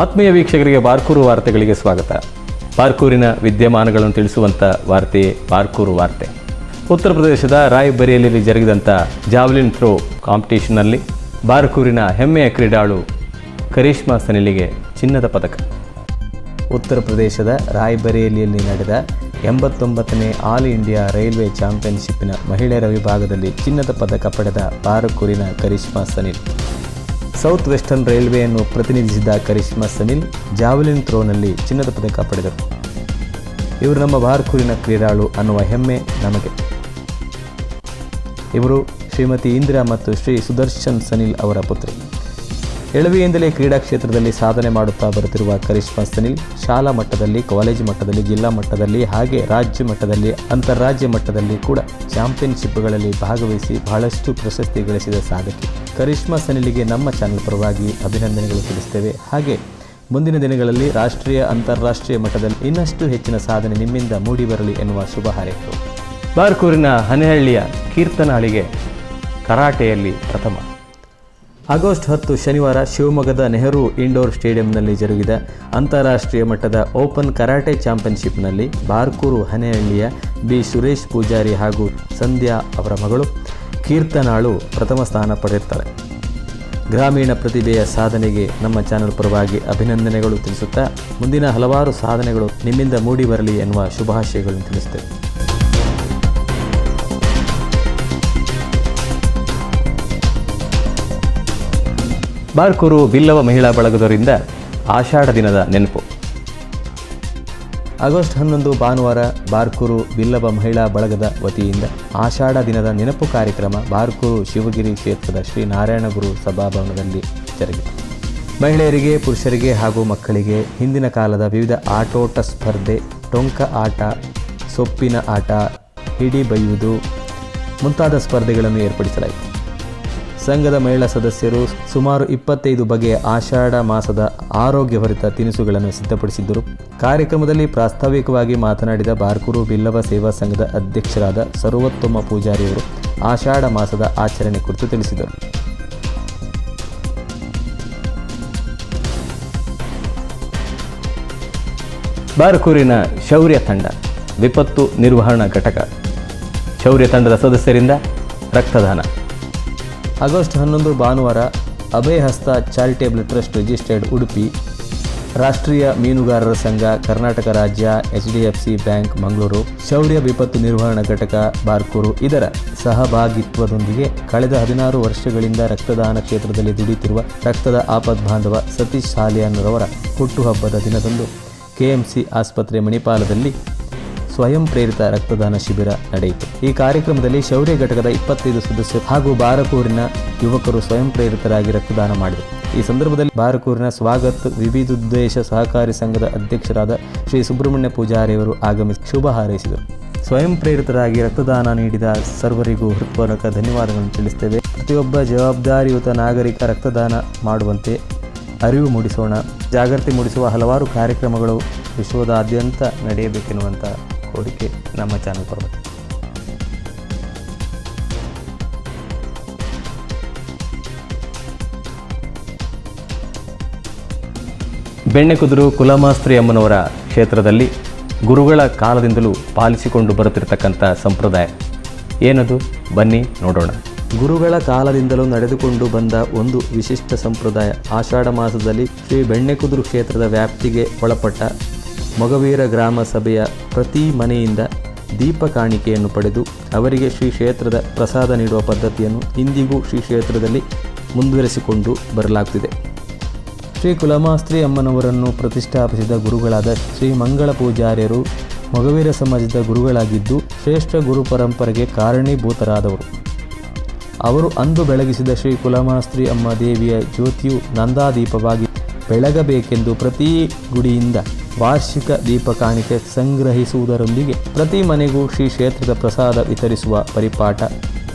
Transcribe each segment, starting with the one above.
ಆತ್ಮೀಯ ವೀಕ್ಷಕರಿಗೆ ಬಾರ್ಕೂರು ವಾರ್ತೆಗಳಿಗೆ ಸ್ವಾಗತ. ಬಾರ್ಕೂರಿನ ವಿದ್ಯಮಾನಗಳನ್ನು ತಿಳಿಸುವಂಥ ವಾರ್ತೆ ಬಾರ್ಕೂರು ವಾರ್ತೆ. ಉತ್ತರ ಪ್ರದೇಶದ ರಾಯ್ಬರೇಲಿಯಲ್ಲಿ ಜರುಗಿದಂಥ ಜಾವ್ಲಿನ್ ಥ್ರೋ ಕಾಂಪಿಟೇಷನ್ನಲ್ಲಿ ಬಾರ್ಕೂರಿನ ಹೆಮ್ಮೆಯ ಕ್ರೀಡಾಳು ಕರಿಷ್ಮಾ ಸನಿಲಿಗೆ ಚಿನ್ನದ ಪದಕ. ಉತ್ತರ ಪ್ರದೇಶದ ರಾಯ್ಬರೇಲಿಯಲ್ಲಿ ನಡೆದ ಎಂಬತ್ತೊಂಬತ್ತನೇ ಆಲ್ ಇಂಡಿಯಾ ರೈಲ್ವೆ ಚಾಂಪಿಯನ್ಶಿಪ್ನ ಮಹಿಳೆಯರ ವಿಭಾಗದಲ್ಲಿ ಚಿನ್ನದ ಪದಕ ಪಡೆದ ಬಾರ್ಕೂರಿನ ಕರಿಷ್ಮಾ ಸನಿಲ್. ಸೌತ್ ವೆಸ್ಟರ್ನ್ ರೈಲ್ವೆಯನ್ನು ಪ್ರತಿನಿಧಿಸಿದ ಕರಿಷ್ಮಾ ಸನಿಲ್, ಜಾವಲಿನ್ ಥ್ರೋನಲ್ಲಿ ಚಿನ್ನದ ಪದಕ ಪಡೆದರು. ಇವರು ನಮ್ಮ ಬಾರ್ಕೂರಿನ ಕ್ರೀಡಾಳು ಅನ್ನುವ ಹೆಮ್ಮೆ ನಮಗೆ. ಇವರು ಶ್ರೀಮತಿ ಇಂದಿರಾ ಮತ್ತು ಶ್ರೀ ಸುದರ್ಶನ್ ಸನಿಲ್ ಅವರ ಪುತ್ರಿ. ಎಳವೆಯಿಂದಲೇ ಕ್ರೀಡಾ ಕ್ಷೇತ್ರದಲ್ಲಿ ಸಾಧನೆ ಮಾಡುತ್ತಾ ಬರುತ್ತಿರುವ ಕರಿಷ್ಮಾ ಸನಿಲ್, ಶಾಲಾ ಮಟ್ಟದಲ್ಲಿ, ಕಾಲೇಜು ಮಟ್ಟದಲ್ಲಿ, ಜಿಲ್ಲಾ ಮಟ್ಟದಲ್ಲಿ, ಹಾಗೆ ರಾಜ್ಯ ಮಟ್ಟದಲ್ಲಿ, ಅಂತಾರಾಜ್ಯ ಮಟ್ಟದಲ್ಲಿ ಕೂಡ ಚಾಂಪಿಯನ್ಶಿಪ್ಗಳಲ್ಲಿ ಭಾಗವಹಿಸಿ ಬಹಳಷ್ಟು ಪ್ರಶಸ್ತಿ ಗಳಿಸಿದ ಸಾಧಕಿ. ಕರಿಷ್ಮಾ ಸನಿಲಿಗೆ ನಮ್ಮ ಚಾನೆಲ್ ಪರವಾಗಿ ಅಭಿನಂದನೆಗಳು ತಿಳಿಸ್ತೇವೆ. ಹಾಗೆ, ಮುಂದಿನ ದಿನಗಳಲ್ಲಿ ರಾಷ್ಟ್ರೀಯ ಅಂತಾರಾಷ್ಟ್ರೀಯ ಮಟ್ಟದಲ್ಲಿ ಇನ್ನಷ್ಟು ಹೆಚ್ಚಿನ ಸಾಧನೆ ನಿಮ್ಮಿಂದ ಮೂಡಿ ಬರಲಿ ಎನ್ನುವ ಶುಭ ಹಾರೈಕೆ. ಬಾರ್ಕೂರಿನ ಹನೆಹಳ್ಳಿಯ ಕೀರ್ತನಾಳಿಗೆ ಕರಾಟೆಯಲ್ಲಿ ಪ್ರಥಮ. ಆಗಸ್ಟ್ ಹತ್ತು ಶನಿವಾರ ಶಿವಮೊಗ್ಗದ ನೆಹರು ಇಂಡೋರ್ ಸ್ಟೇಡಿಯಂನಲ್ಲಿ ಜರುಗಿದ. ಅಂತಾರಾಷ್ಟ್ರೀಯ ಮಟ್ಟದ ಓಪನ್ ಕರಾಟೆ ಚಾಂಪಿಯನ್ಶಿಪ್ನಲ್ಲಿ ಬಾರ್ಕೂರು ಹನೆಹಳ್ಳಿಯ ಬಿ. ಸುರೇಶ್ ಪೂಜಾರಿ ಹಾಗೂ ಸಂಧ್ಯಾ ಅವರ ಮಗಳು ಕೀರ್ತನಾಳು ಪ್ರಥಮ ಸ್ಥಾನ ಪಡೆಯುತ್ತಾರೆ ಗ್ರಾಮೀಣ ಪ್ರತಿಭೆಯ ಸಾಧನೆಗೆ ನಮ್ಮ ಚಾನೆಲ್ ಪರವಾಗಿ ಅಭಿನಂದನೆಗಳು ತಿಳಿಸುತ್ತಾ, ಮುಂದಿನ ಹಲವಾರು ಸಾಧನೆಗಳು ನಿಮ್ಮಿಂದ ಮೂಡಿ ಬರಲಿ ಎನ್ನುವ ಶುಭಾಶಯಗಳನ್ನು ತಿಳಿಸುತ್ತೇವೆ ಬಾರ್ಕೂರು ಬಿಲ್ಲವ ಮಹಿಳಾ ಬಳಗದವರಿಂದ ಆಷಾಢ ದಿನದ ನೆನಪು. ಆಗಸ್ಟ್ ಹನ್ನೊಂದು ಭಾನುವಾರ ಬಾರ್ಕೂರು ಬಿಲ್ಲವ ಮಹಿಳಾ ಬಳಗದ ವತಿಯಿಂದ ಆಷಾಢ ದಿನದ ನೆನಪು ಕಾರ್ಯಕ್ರಮ ಬಾರ್ಕೂರು ಶಿವಗಿರಿ ಕ್ಷೇತ್ರದ ಶ್ರೀ ನಾರಾಯಣಗುರು ಸಭಾಭವನದಲ್ಲಿ ಜರುಗಿತು ಮಹಿಳೆಯರಿಗೆ, ಪುರುಷರಿಗೆ ಹಾಗೂ ಮಕ್ಕಳಿಗೆ ಹಿಂದಿನ ಕಾಲದ ವಿವಿಧ ಆಟೋಟ ಸ್ಪರ್ಧೆ, ಟೊಂಕ ಆಟ, ಸೊಪ್ಪಿನ ಆಟ, ಹಿಡಿ ಬೈಯುವುದು ಮುಂತಾದ ಸ್ಪರ್ಧೆಗಳನ್ನು ಏರ್ಪಡಿಸಲಾಯಿತು. ಸಂಘದ ಮಹಿಳಾ ಸದಸ್ಯರು ಸುಮಾರು ಇಪ್ಪತ್ತೈದು ಬಗೆಯ ಆಷಾಢ ಮಾಸದ ಆರೋಗ್ಯ ಭರಿತ ತಿನಿಸುಗಳನ್ನು ಸಿದ್ಧಪಡಿಸಿದ್ದರು. ಕಾರ್ಯಕ್ರಮದಲ್ಲಿ ಪ್ರಾಸ್ತಾವಿಕವಾಗಿ ಮಾತನಾಡಿದ ಬಾರ್ಕೂರು ಬಿಲ್ಲವ ಸೇವಾ ಸಂಘದ ಅಧ್ಯಕ್ಷರಾದ ಸರ್ವೋತ್ತಮ ಪೂಜಾರಿಯವರು ಆಷಾಢ ಮಾಸದ ಆಚರಣೆ ಕುರಿತು ತಿಳಿಸಿದರು. ಬಾರ್ಕೂರಿನ ಶೌರ್ಯ ತಂಡ, ವಿಪತ್ತು ನಿರ್ವಹಣಾ ಘಟಕ. ಶೌರ್ಯ ತಂಡದ ಸದಸ್ಯರಿಂದ ರಕ್ತದಾನ. ಆಗಸ್ಟ್ ಹನ್ನೊಂದು ಭಾನುವಾರ ಅಭಯ ಹಸ್ತ ಚಾರಿಟೇಬಲ್ ಟ್ರಸ್ಟ್ ರಿಜಿಸ್ಟರ್ಡ್ ಉಡುಪಿ, ರಾಷ್ಟ್ರೀಯ ಮೀನುಗಾರರ ಸಂಘ, ಕರ್ನಾಟಕ ರಾಜ್ಯ H D F C bank, Mangaluru, ಶೌರ್ಯ ವಿಪತ್ತು ನಿರ್ವಹಣಾ ಘಟಕ, ಬಾರ್ಕೂರು ಇದರ ಸಹಭಾಗಿತ್ವದೊಂದಿಗೆ ಕಳೆದ ಹದಿನಾರು ವರ್ಷಗಳಿಂದ ರಕ್ತದಾನ ಕ್ಷೇತ್ರದಲ್ಲಿ ದುಡಿಯುತ್ತಿರುವ ರಕ್ತದ ಆಪದ್ ಬಾಂಧವ ಸತೀಶ್ ಸಾಲಿಯಾನ್ರವರ ಹುಟ್ಟುಹಬ್ಬದ ದಿನದಂದು ಕೆಎಂಸಿ ಆಸ್ಪತ್ರೆ ಮಣಿಪಾಲದಲ್ಲಿ ಸ್ವಯಂ ಪ್ರೇರಿತ ರಕ್ತದಾನ ಶಿಬಿರ ನಡೆಯಿತು. ಈ ಕಾರ್ಯಕ್ರಮದಲ್ಲಿ ಶೌರ್ಯ ಘಟಕದ ಇಪ್ಪತ್ತೈದು ಸದಸ್ಯರು ಹಾಗೂ ಬಾರಕೂರಿನ ಯುವಕರು ಸ್ವಯಂ ಪ್ರೇರಿತರಾಗಿ ರಕ್ತದಾನ ಮಾಡಿದರು. ಈ ಸಂದರ್ಭದಲ್ಲಿ ಬಾರಕೂರಿನ ಸ್ವಾಗತ್ ವಿವಿಧೋದ್ದೇಶ ಸಹಕಾರಿ ಸಂಘದ ಅಧ್ಯಕ್ಷರಾದ ಶ್ರೀ ಸುಬ್ರಹ್ಮಣ್ಯ ಪೂಜಾರಿಯವರು ಆಗಮಿಸಿ ಶುಭ ಹಾರೈಸಿದರು. ಸ್ವಯಂ ಪ್ರೇರಿತರಾಗಿ ರಕ್ತದಾನ ನೀಡಿದ ಸರ್ವರಿಗೂ ಹೃತ್ಪೂರ್ವಕ ಧನ್ಯವಾದಗಳನ್ನು ತಿಳಿಸುತ್ತೇವೆ ಪ್ರತಿಯೊಬ್ಬ ಜವಾಬ್ದಾರಿಯುತ ನಾಗರಿಕ ರಕ್ತದಾನ ಮಾಡುವಂತೆ ಅರಿವು ಮೂಡಿಸೋಣ. ಜಾಗೃತಿ ಮೂಡಿಸುವ ಹಲವಾರು ಕಾರ್ಯಕ್ರಮಗಳು ವಿಶ್ವದಾದ್ಯಂತ ನಡೆಯಬೇಕೆನ್ನುವಂಥ ಕೋರಿಕೆ ನಮ್ಮ ಚಾನಲ್ ಪರವಾಗಿ. ಬೆಣ್ಣೆಕುದುರು ಕುಲಮಾಸ್ತ್ರಿ ಅಮ್ಮನವರ ಕ್ಷೇತ್ರದಲ್ಲಿ ಗುರುಗಳ ಕಾಲದಿಂದಲೂ ಪಾಲಿಸಿಕೊಂಡು ಬರುತ್ತಿರತಕ್ಕಂಥ ಸಂಪ್ರದಾಯ. ಏನದು? ಬನ್ನಿ ನೋಡೋಣ. ಗುರುಗಳ ಕಾಲದಿಂದಲೂ ನಡೆದುಕೊಂಡು ಬಂದ ಒಂದು ವಿಶಿಷ್ಟ ಸಂಪ್ರದಾಯ ಆಷಾಢ ಮಾಸದಲ್ಲಿ ಶ್ರೀ ಬೆಣ್ಣೆಕುದುರು ಕ್ಷೇತ್ರದ ವ್ಯಾಪ್ತಿಗೆ ಒಳಪಟ್ಟ ಮೊಗವೀರ ಗ್ರಾಮ ಸಭೆಯ ಪ್ರತಿ ಮನೆಯಿಂದ ದೀಪ ಕಾಣಿಕೆಯನ್ನು ಪಡೆದು ಅವರಿಗೆ ಶ್ರೀ ಕ್ಷೇತ್ರದ ಪ್ರಸಾದ ನೀಡುವ ಪದ್ಧತಿಯನ್ನು ಇಂದಿಗೂ ಶ್ರೀ ಕ್ಷೇತ್ರದಲ್ಲಿ ಮುಂದುವರೆಸಿಕೊಂಡು ಬರಲಾಗುತ್ತಿದೆ ಶ್ರೀ ಕುಲಮಾಸ್ತ್ರಿ ಅಮ್ಮನವರನ್ನು ಪ್ರತಿಷ್ಠಾಪಿಸಿದ ಗುರುಗಳಾದ ಶ್ರೀ ಮಂಗಳ ಪೂಜಾರ್ಯರು ಮೊಗವೀರ ಸಮಾಜದ ಗುರುಗಳಾಗಿದ್ದು ಶ್ರೇಷ್ಠ ಗುರು ಪರಂಪರೆಗೆ ಕಾರಣೀಭೂತರಾದವರು. ಅವರು ಅಂದು ಬೆಳಗಿಸಿದ ಶ್ರೀ ಕುಲಮಾಸ್ತ್ರಿ ಅಮ್ಮ ದೇವಿಯ ಜ್ಯೋತಿಯು ನಂದಾದೀಪವಾಗಿ ಬೆಳಗಬೇಕೆಂದು ಪ್ರತಿ ಗುಡಿಯಿಂದ ವಾರ್ಷಿಕ ದೀಪ ಕಾಣಿಕೆ ಸಂಗ್ರಹಿಸುವುದರೊಂದಿಗೆ ಪ್ರತಿ ಮನೆಗೂ ಶ್ರೀ ಕ್ಷೇತ್ರದ ಪ್ರಸಾದ ವಿತರಿಸುವ ಪರಿಪಾಠ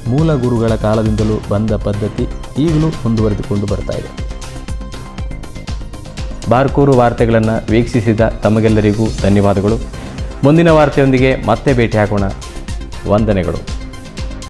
ಮೂಲ ಗುರುಗಳ ಕಾಲದಿಂದಲೂ ಬಂದ ಪದ್ಧತಿ ಈಗಲೂ ಮುಂದುವರೆದುಕೊಂಡು ಬರ್ತಾ ಇದೆ. ಬಾರ್ಕೂರು ವಾರ್ತೆಗಳನ್ನು ವೀಕ್ಷಿಸಿದ ತಮಗೆಲ್ಲರಿಗೂ ಧನ್ಯವಾದಗಳು. ಮುಂದಿನ ವಾರ್ತೆಯೊಂದಿಗೆ ಮತ್ತೆ ಭೇಟಿ ಹಾಕೋಣ ವಂದನೆಗಳು.